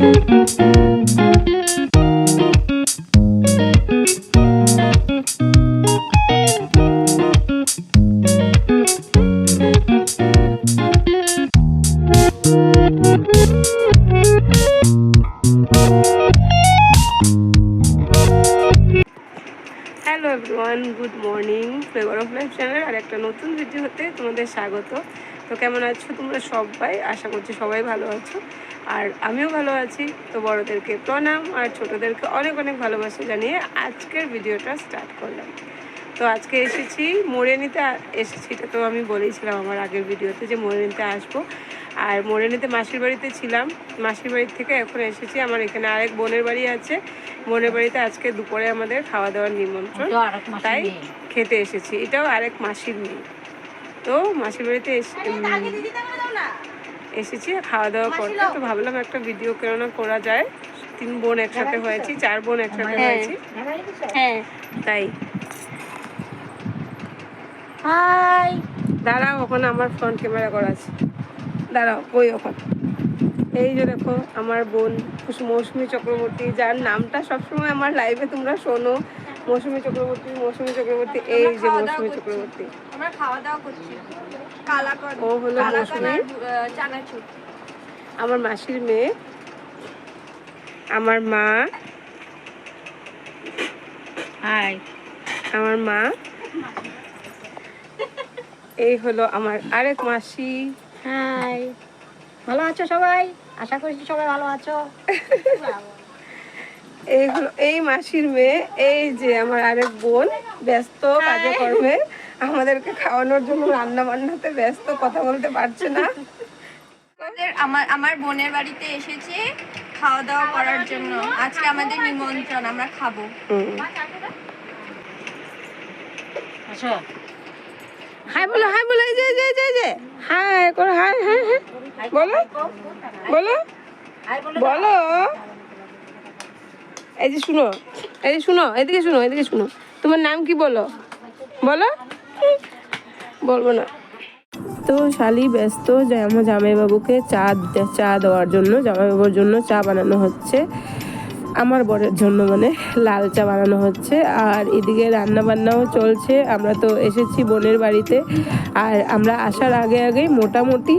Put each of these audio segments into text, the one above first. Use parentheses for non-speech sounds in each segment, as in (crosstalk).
Hello everyone good morning flavour of life channel আর একটা নতুন video হতে তোমাদের স্বাগত। তো কেমন আছো তোমরা সবাই? আশা করছি সবাই ভালো আছো। আর আমিও ভালো আছি। তো বড়োদেরকে প্রণাম আর ছোটোদেরকে অনেক অনেক ভালোবাসা জানিয়ে আজকের ভিডিওটা স্টার্ট করলাম। তো আজকে এসেছি মোড়ে নিতে এসেছি এটা তো আমি বলেইছিলাম আমার আগের ভিডিওতে যে মোড়ে নিতে আসব। আর মোড়ে নিতে মাসির বাড়িতে ছিলাম। মাসির বাড়ি থেকে এখন এসেছি। আমার এখানে আরেক বোনের বাড়ি আছে। বোনের বাড়িতে আজকে দুপুরে আমাদের খাওয়া দাওয়ার নিমন্ত্রণ তাই খেতে এসেছি। এটাও আরেক মাসির মেয়ে। তো মাসির বাড়িতে এসে এসেছি খাওয়া দাওয়া করতে। তো ভাবলাম একটা ভিডিও কেননা করা যায়। তিন বোন একসাথে হয়েছি চার বোন একসাথে হ্যাঁ। হয়েছি। হ্যাঁ তাই। হাই। দাঁড়াও ওখানে আমার ফ্রন্ট ক্যামেরা করা আছে। দাঁড়াও ওই ওখানে? এই যে দেখো আমার বোন মৌসুমী চক্রবর্তী যার নামটা সবসময় আমার লাইভে তোমরা শোনো। মৌসুমী চক্রবর্তী মৌসুমী চক্রবর্তী এই যে মৌসুমী চক্রবর্তী। আমরা খাওয়া দাওয়া করছি। ও হলো মৌসুমী? আমার মাসির মেয়ে আমার মা হাই। আমার মা। এই হলো আমার আরেক মাসি। হাই। ভালো আছো সবাই? আশা করছি সবাই ভালো আছো। এই হলো এই মাসির মেয়ে এই যে আমার আরেক বোন ব্যস্ত কাজে কর্মে। আমাদেরকে খাওয়ানোর জন্য রান্না বান্নাতে ব্যস্ত কথা বলতে পারছে না। আমাদের আমার আমার বোনের বাড়িতে এসেছি খাওয়া দাওয়া করার জন্য। আজকে আমাদের নিমন্ত্রণ আমরা খাব। হুম। আচ্ছা। হাই বলো হাই বলো এই যে যে যে, যে। হাই করো হাই হ্যাঁ হ্যাঁ বলো বলো বলো। এই যে শুনো এই যে শুনো এদিকে শুনো এদিকে শুনো। তোমার নাম কি বলো? বলো। বলব না। তো শালি ব্যস্ত জামাইবাবুকে চা চা দেওয়ার জন্য, জামাইবাবুর জন্য চা বানানো হচ্ছে। আমার বরের জন্য মানে লাল চা বানানো হচ্ছে, আর এদিকে রান্না বান্নাও চলছে। আমরা তো এসেছি বোনের বাড়িতে, আর আমরা আসার আগে আগেই মোটামুটি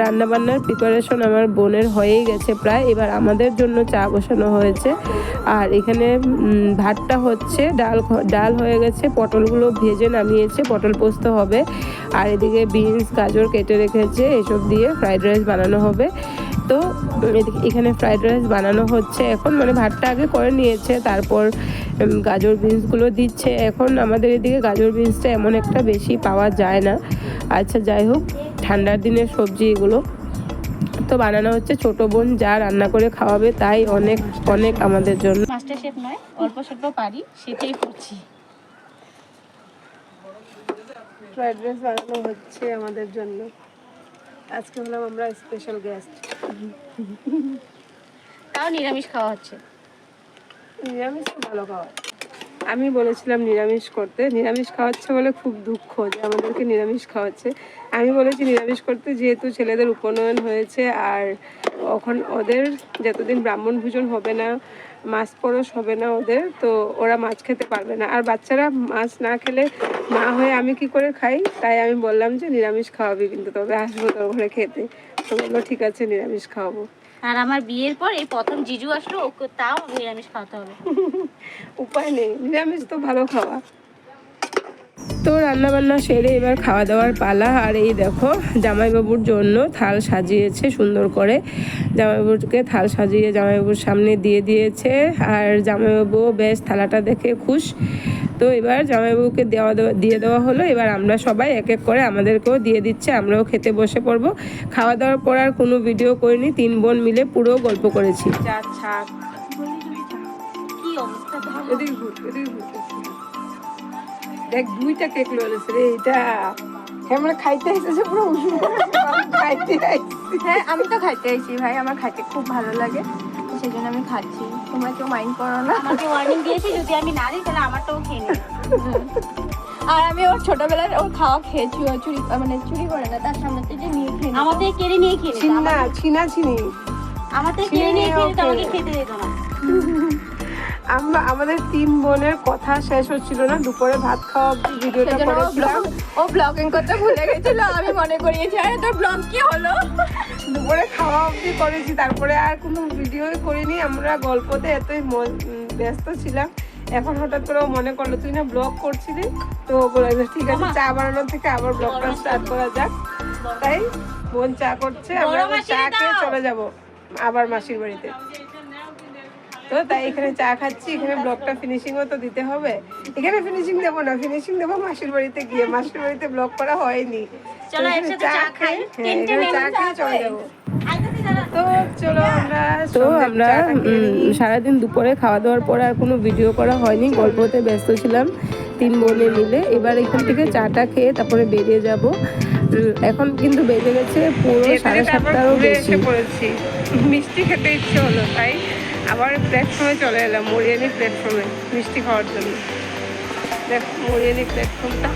রান্না বান্নার প্রিপারেশন আমার বোনের হয়েই গেছে প্রায়। এবার আমাদের জন্য চা বসানো হয়েছে। আর এখানে ভাতটা হচ্ছে, ডাল ডাল হয়ে গেছে, পটলগুলো ভেজে নামিয়েছে, পটল পোস্ত হবে। আর এদিকে বিনস, গাজর কেটে রেখেছে, এসব দিয়ে ফ্রাইড রাইস বানানো হবে। তো এখানে ফ্রাইড রাইস বানানো হচ্ছে। এখন মানে ভাতটা আগে করে নিয়েছে তারপর গাজর বিনসগুলো দিচ্ছে। এখন আমাদের এদিকে গাজর বিনসটা এমন একটা বেশি পাওয়া যায় না। আচ্ছা যাই হোক ঠান্ডার দিনের সবজি এগুলো। তো বানানো হচ্ছে ছোট বোন যা রান্না করে খাওয়াবে তাই অনেক অনেক আমাদের জন্য। মাস্টার শেফ নয় অল্প স্বল্প পারি সেটাই করছি। ফ্রাইড রাইস বানানো হচ্ছে আমাদের জন্য। আজকে হলাম আমরা স্পেশাল গেস্ট তাও নিরামিষ খাওয়া হচ্ছে। নিরামিষ ভালো খাওয়া। আমি বলেছিলাম নিরামিষ করতে। নিরামিষ খাওয়াচ্ছে বলে খুব দুঃখ যে আমাদেরকে নিরামিষ খাওয়াচ্ছে। আমি বলেছি নিরামিষ করতে যেহেতু ছেলেদের উপনয়ন হয়েছে আর ওখান ওদের যতদিন ব্রাহ্মণ ভোজন হবে না, মাছ পরশ হবে না ওদের, তো ওরা মাছ খেতে পারবে না। আর বাচ্চারা মাছ না খেলে মা হয়ে আমি কি করে খাই? তাই আমি বললাম যে নিরামিষ খাওয়াবি কিন্তু তবে আসব তোর ঘরে খেতে। তো বলল, ঠিক আছে, নিরামিষ খাওয়াবো। আর আমার বিয়ের পর এই প্রথম জিজু আসলো, ওকে তাও নিরামিষ খাওয়াতে হবে। (laughs) উপায় নেই, নিরামিষ তো ভালো খাওয়া। তো রান্না বান্না সেরে এবার খাওয়া দাওয়ার পালা, আর এই দেখো জামাইবাবুর জন্য থাল সাজিয়েছে সুন্দর করে। জামাইবাবুকে থাল সাজিয়ে জামাইবাবুর সামনে দিয়ে দিয়েছে, আর জামাইবাবু বেশ থালাটা দেখে খুশ। তো এবার জামাইবাবুকে দেওয়া দেওয়া দিয়ে দেওয়া হলো। এবার আমরা সবাই এক এক করে আমাদেরকেও দিয়ে দিচ্ছে আমরাও খেতে বসে পড়ব। খাওয়া দাওয়ার পর আর কোনো ভিডিও করিনি তিন বোন মিলে পুরো গল্প করেছি। দেখ দুইটা কেক রে এটা কেমন খাইতে এসেছে পুরো খাইতে হ্যাঁ আমি তো খাইতে আইছি ভাই আমার খাইতে খুব ভালো লাগে। সেই জন্য আমি খাচ্ছি। তোমরা কেউ মাইন্ড করো না। আমাকে ওয়ার্নিং দিয়েছে যদি আমি না দিই তাহলে আমারটাও খেয়ে আর আমি ওর ছোটবেলার ওর খাওয়া খেয়েছি ও চুরি মানে চুরি করে না তার সামনে থেকে নিয়ে খেয়ে আমাদের কেড়ে নিয়ে খেয়ে ছিনা ছিনা ছিনি। আমাদের কেড়ে নিয়ে খেয়ে আমাকে খেতে দিত না। আমরা আমাদের তিন বোনের কথা শেষ হচ্ছিল না দুপুরে ভাত খাওয়া ভিডিওটা করেছিলাম। ব্লগ- ও ব্লগিং করতে ভুলে গেছিল আমি মনে করিয়েছি আরে তোর ব্লগ কি হলো? দুপুরে খাওয়া অবধি করেছি তারপরে আর কোনো ভিডিওই করিনি। আমরা গল্পতে এতই ব্যস্ত ছিলাম। এখন হঠাৎ করে মনে করল তুই না ব্লগ করছিলি? তো বলে যে, ঠিক আছে চা বানানোর থেকে আবার ব্লগটা স্টার্ট করা যাক। তাই বোন চা করছে আমরা চা খেয়ে চলে যাব আবার মাসির বাড়িতে। তো তাই এখানে চা খাচ্ছি এখানে ব্লগটা ফিনিশিংও তো দিতে হবে। এখানে ফিনিশিং দেবো না ফিনিশিং দেবো মাসির বাড়িতে গিয়ে। মাসির বাড়িতে ব্লগ করা হয়নি। চা খাই। হ্যাঁ চা খেয়ে চলে যাব। তো চলো আমরা তো আমরা। সারাদিন দুপুরে খাওয়া দাওয়ার পরে আর কোনো ভিডিও করা হয়নি গল্পতে ব্যস্ত ছিলাম তিন বোনে মিলে। এবার এখান থেকে চাটা খেয়ে তারপরে বেরিয়ে যাব। এখন কিন্তু বেজে গেছে পুরো সাড়ে সাতটারও বেশি। পড়েছি। মিষ্টি খেতে ইচ্ছে হলো তাই আবার প্ল্যাটফর্মে চলে এলাম মরিয়ানি প্ল্যাটফর্মে মিষ্টি খাওয়ার জন্য। দেখো মরিয়ানি প্ল্যাটফর্মটা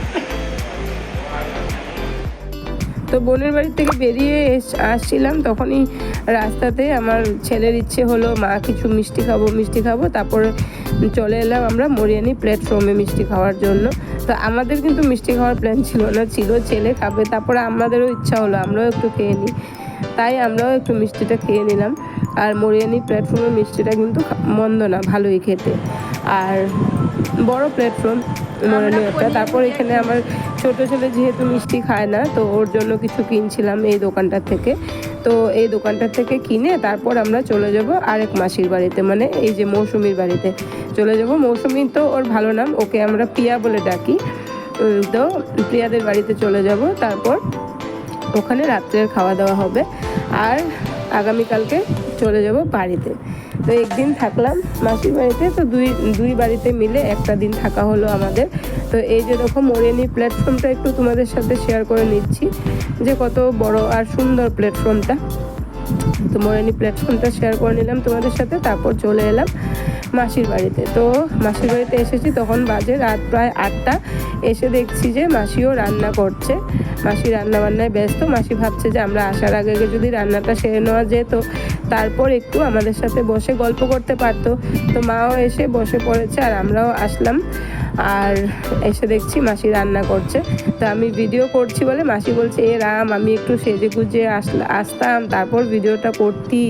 তো বোনের বাড়ি থেকে বেরিয়ে আসছিলাম। তখনই রাস্তাতে আমার ছেলের ইচ্ছে হলো, মা, কিছু মিষ্টি খাব মিষ্টি খাব। তারপরে চলে এলাম আমরা মরিয়ানি প্ল্যাটফর্মে মিষ্টি খাওয়ার জন্য। তো আমাদের কিন্তু মিষ্টি খাওয়ার প্ল্যান ছিল না, ছিল ছেলে খাবে। তারপরে আমাদেরও ইচ্ছা হলো, আমরাও একটু খেয়ে নিই। তাই আমরাও একটু মিষ্টিটা খেয়ে নিলাম। আর মরিয়ানি প্ল্যাটফর্মের মিষ্টিটা কিন্তু মন্দ না, ভালোই খেতে। আর বড় প্ল্যাটফর্ম মরিয়ানি একটা। তারপর এখানে আমার ছোট ছেলে যেহেতু মিষ্টি খায় না, তো ওর জন্য কিছু কিনছিলাম এই দোকানটা থেকে। তো এই দোকানটা থেকে কিনে তারপর আমরা চলে যাব আরেক মাসির বাড়িতে মানে এই যে মৌসুমির বাড়িতে। চলে যাব মৌসুমি তো ওর ভালো নাম, ওকে আমরা প্রিয়া বলে ডাকি। তো প্রিয়াদের বাড়িতে চলে যাব, তারপর ওখানে রাত্রের খাওয়া দাওয়া হবে। আর আগামীকালকে চলে যাব বাড়িতে। তো একদিন থাকলাম মাসির বাড়িতে, তো দুই দুই বাড়িতে মিলে একটা দিন থাকা হলো আমাদের। তো এই যে দেখো মরিয়ানি প্ল্যাটফর্মটা একটু তোমাদের সাথে শেয়ার করে নিচ্ছি, যে কত বড় আর সুন্দর প্ল্যাটফর্মটা। তো মরিয়ানি প্ল্যাটফর্মটা শেয়ার করে নিলাম তোমাদের সাথে, তারপর চলে এলাম মাসির বাড়িতে। তো মাসির বাড়িতে এসেছি, তখন বাজে রাত প্রায় আটটা। এসে দেখছি যে মাসিও রান্না করছে। মাসি রান্না বান্নায় ব্যস্ত, মাসি ভাবছে যে আমরা আসার আগে আগে যদি রান্নাটা সেরে নেওয়া যেত তারপর একটু আমাদের সাথে বসে গল্প করতে পারতো। তো মাও এসে বসে পড়েছে আর আমরাও আসলাম। আর এসে দেখছি মাসি রান্না করছে। তো আমি ভিডিও করছি বলে মাসি বলছে, এ রাম, আমি একটু সেজে গুজে আসলা, আসতাম। তারপর ভিডিওটা করতি।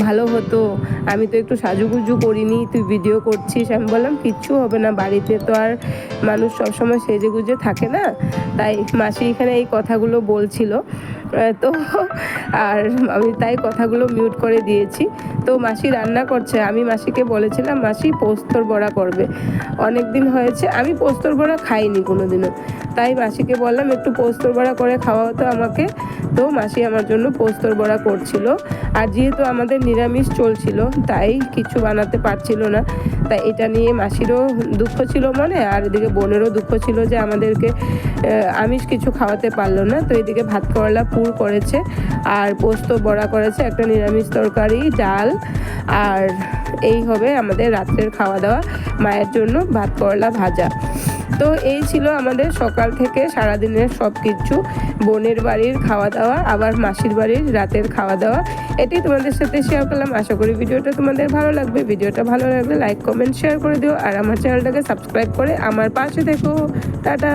ভালো হতো। আমি তো একটু সাজুগুজু করিনি, তুই ভিডিও করছিস। আমি বললাম, কিচ্ছু হবে না, বাড়িতে তো আর মানুষ সবসময় সেজে গুজে থাকে না। তাই মাসি এখানে এই কথাগুলো বলছিল। তো আর আমি তাই কথাগুলো মিউট করে দিয়েছি। তো মাসি রান্না করছে। আমি মাসিকে বলেছিলাম, মাসি, পোস্তর বড়া করবে। অনেক দিন হয়েছে, আমি পোস্তর বড়া খাইনি কোনো দিনও তাই মাসিকে বললাম, একটু পোস্তর বড়া করে খাওয়া হতো আমাকে। তো মাসি আমার জন্য পোস্তর বড়া করছিল। আর যেহেতু আমাদের নিরামিষ চলছিল তাই কিছু বানাতে পারছিল না। তাই এটা নিয়ে মাসিরও দুঃখ ছিল মনে, আর এদিকে বোনেরও দুঃখ ছিল যে আমাদেরকে আমিষ কিছু খাওয়াতে পারল না। তো এদিকে ভাত করলা, পুর করেছে, আর পোস্ত বড়া করেছে, একটা নিরামিষ তরকারি, ডাল, আর এই হবে আমাদের রাত্রের খাওয়া দাওয়া, মায়ের জন্য ভাত করলা ভাজা। তো এই ছিল আমাদের সকাল থেকে সারাদিনের সব কিছু বোনের বাড়ির খাওয়া দাওয়া আবার মাসির বাড়ির রাতের খাওয়া দাওয়া এটি তোমাদের সাথে শেয়ার করলাম। আশা করি ভিডিওটা তোমাদের ভালো লাগবে। ভিডিওটা ভালো লাগলে লাইক কমেন্ট শেয়ার করে দিও। আর আমার চ্যানেলটাকে সাবস্ক্রাইব করে আমার পাশে দেখো টাটা!